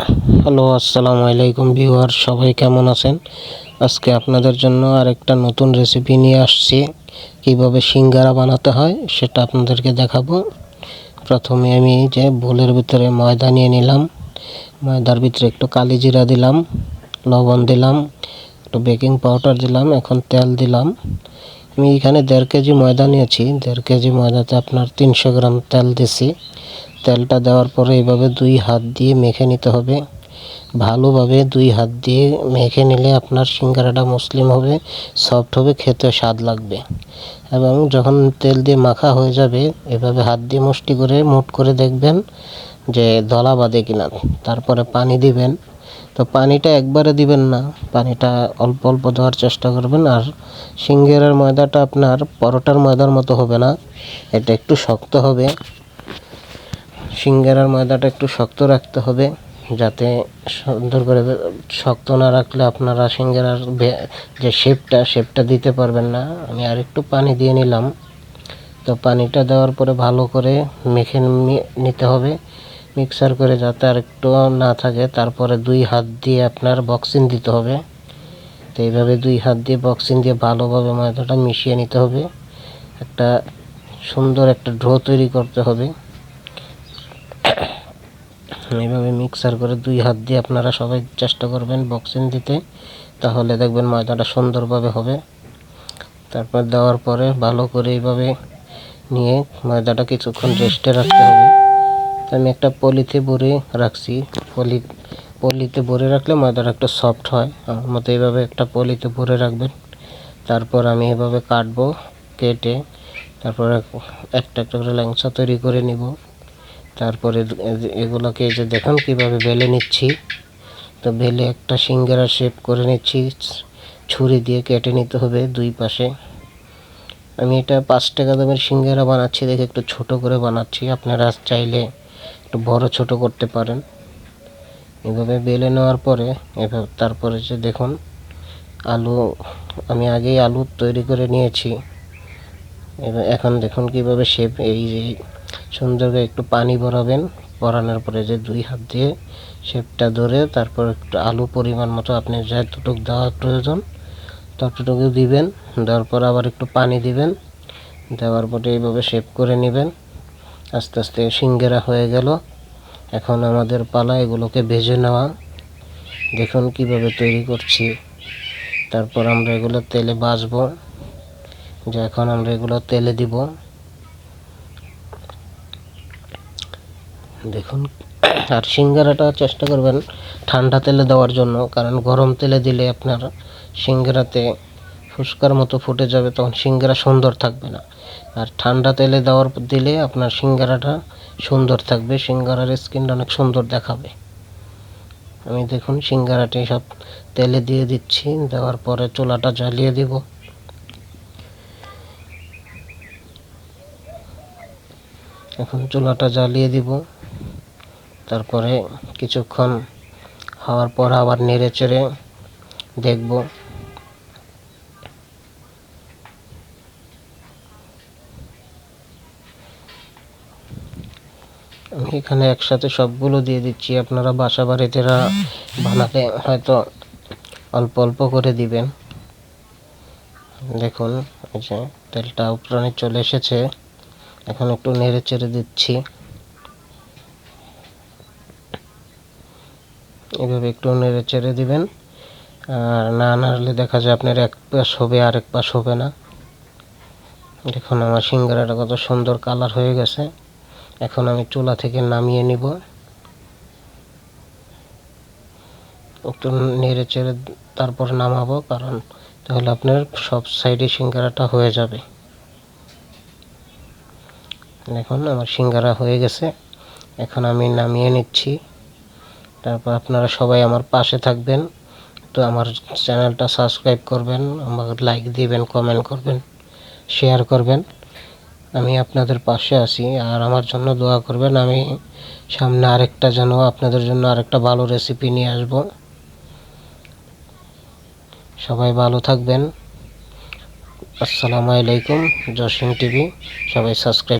Hello, আসসালামু আলাইকুম viewer, সবাই কেমন আছেন? আজকে আপনাদের জন্য আরেকটা নতুন রেসিপি নিয়ে আসছি। কীভাবে সিঙ্গারা বানাতে হয় সেটা আপনাদেরকে দেখাবো। প্রথমে আমি যে বোলের ভিতরে ময়দা নিয়ে নিলাম। ময়দার ভিতরে একটু কালি জিরা দিলাম, লবণ দিলাম, একটু বেকিং পাউডার দিলাম, এখন তেল দিলাম। আমি এখানে দেড় কেজি ময়দা নিয়েছি। দেড় কেজি ময়দাতে আপনার তিনশো গ্রাম তেল দিছি। তেলটা দেওয়ার পরে এভাবে দুই হাত দিয়ে মেখে নিতে হবে। ভালোভাবে দুই হাত দিয়ে মেখে নিলে আপনার সিঙ্গারাটা মুসলিম হবে, সফট হবে, খেতে স্বাদ লাগবে। এবং যখন তেল দিয়ে মাখা হয়ে যাবে, এভাবে হাত দিয়ে মুষ্টি করে মুট করে দেখবেন যে দলা বাঁধে কিনা। তারপরে পানি দিবেন। তো পানিটা একবারে দিবেন না, পানিটা অল্প অল্প দেওয়ার চেষ্টা করবেন। আর সিঙ্গারার ময়দাটা আপনার পরোটার ময়দার মতো হবে না, এটা একটু শক্ত হবে। সিঙ্গারার ময়দাটা একটু শক্ত রাখতে হবে, যাতে সুন্দর করে শক্ত না রাখলে আপনারা সিঙ্গারার যে শেপটা শেপটা দিতে পারবেন না। আমি আর একটু পানি দিয়ে নিলাম। তো পানিটা দেওয়ার পরে ভালো করে মেখে নিতে হবে। মিক্সার করে যাতে আর একটু না থাকে, তারপরে দুই হাত দিয়ে আপনার বক্সিং দিতে হবে। তো এইভাবে দুই হাত দিয়ে বক্সিং দিয়ে ভালোভাবে ময়দাটা মিশিয়ে নিতে হবে। একটা সুন্দর একটা ড্রো তৈরি করতে হবে। এইভাবে মিক্সার করে দুই হাত দিয়ে আপনারা সবাই চেষ্টা করবেন বক্সিং দিতে। তাহলে দেখবেন ময়দাটা সুন্দরভাবে হবে। তারপর দেওয়ার পরে ভালো করে এইভাবে নিয়ে ময়দাটা কিছুক্ষণ রেস্টে রাখতে হবে। আমি একটা পলিতে ভরে রাখছি। পলি, পলিতে ভরে রাখলে ময়দাটা একটু সফট হয়। আমার মতো এইভাবে একটা পলিতে ভরে রাখবেন। তারপর আমি এভাবে কাটবো, কেটে তারপরে একটা একটা করে ল্যাংচা তৈরি করে নিব। তারপরে এগুলোকে যে দেখুন কীভাবে বেলে নিচ্ছি। তো বেলে একটা সিঙ্গারা শেপ করে নিচ্ছি। ছুরি দিয়ে কেটে নিতে হবে দুই পাশে। আমি এটা পাঁচ টাকা দামের সিঙ্গারা বানাচ্ছি দেখে একটু ছোট করে বানাচ্ছি। আপনারা চাইলে একটু বড় ছোট করতে পারেন। এভাবে বেলে নেওয়ার পরে, এভাবে তারপরে যে দেখুন, আলু, আমি আগেই আলু তৈরি করে নিয়েছি। এবার এখন দেখুন কীভাবে শেপ এই যে সুন্দর করে একটু পানি ভরাবেন। ভরানোর পরে যে দুই হাত দিয়ে শেপটা ধরে তারপর একটু আলু পরিমাণ মতো আপনি যতটুক দেওয়ার প্রয়োজন ততটুকু দিবেন। দেওয়ার পর আবার একটু পানি দিবেন। দেওয়ার পরে এইভাবে শেপ করে নেবেন। আস্তে আস্তে সিঙ্গেরা হয়ে গেল। এখন আমাদের পালা এগুলোকে ভেজে নেওয়া। দেখুন কীভাবে তৈরি করছি। তারপর আমরা এগুলো তেলে ভাজবো। যে এখন আমরা এগুলো তেলে দিব। দেখুন, আর সিঙ্গারাটা চেষ্টা করবেন ঠান্ডা তেলে দেওয়ার জন্য, কারণ গরম তেলে দিলে আপনার সিঙ্গারাতে ফুসকার মতো ফুটে যাবে, তখন সিঙ্গারা সুন্দর থাকবে না। আর ঠান্ডা তেলে দেওয়ার, দিলে আপনার সিঙ্গারাটা সুন্দর থাকবে, সিঙ্গারার স্কিনটা অনেক সুন্দর দেখাবে। আমি দেখুন, সিঙ্গারাটি সব তেলে দিয়ে দিচ্ছি, দেওয়ার পরে চুলাটা জ্বালিয়ে দিব। এখন চুলাটা জ্বালিয়ে দিব। তারপরে কিছুক্ষণ হওয়ার পর আবার নেড়ে চেড়ে দেখব। আমি এখানে একসাথে সবগুলো দিয়ে দিচ্ছি, আপনারা বাসা বাড়িতে রা- বানালে হয়তো অল্প অল্প করে দিবেন। দেখুন, এই যে তেলটা উপরানে চলে এসেছে, এখন একটু নেড়ে চেড়ে দিচ্ছি। এভাবে একটু নেড়ে চেড়ে দিবেন। আর না নাড়লে দেখা যায় আপনার এক পাশ হবে আর এক পাশ হবে না। দেখুন, আমার সিঙ্গারাটা কত সুন্দর কালার হয়ে গেছে। এখন আমি চুলা থেকে নামিয়ে নিব। একটু নেড়ে চেড়ে তারপর নামাবো, কারণ তাহলে আপনার সব সাইডে সিঙ্গারাটা হয়ে যাবে। দেখুন, আমার সিঙ্গারা হয়ে গেছে। এখন আমি নামিয়ে নিচ্ছি। তারপর আপনারা সবাই আমার পাশে থাকবেন। তো আমার চ্যানেলটা সাবস্ক্রাইব করবেন আমাকে লাইক দিবেন, কমেন্ট করবেন, শেয়ার করবেন। আমি আপনাদের পাশে আছি আর আমার জন্য দোয়া করবেন, আমি সামনে আরেকটা যেন আপনাদের জন্য আরেকটা ভালো রেসিপি নিয়ে আসব। সবাই ভালো থাকবেন। আসসালামু আলাইকুম, জসিম টিভি, সবাই সাবস্ক্রাইব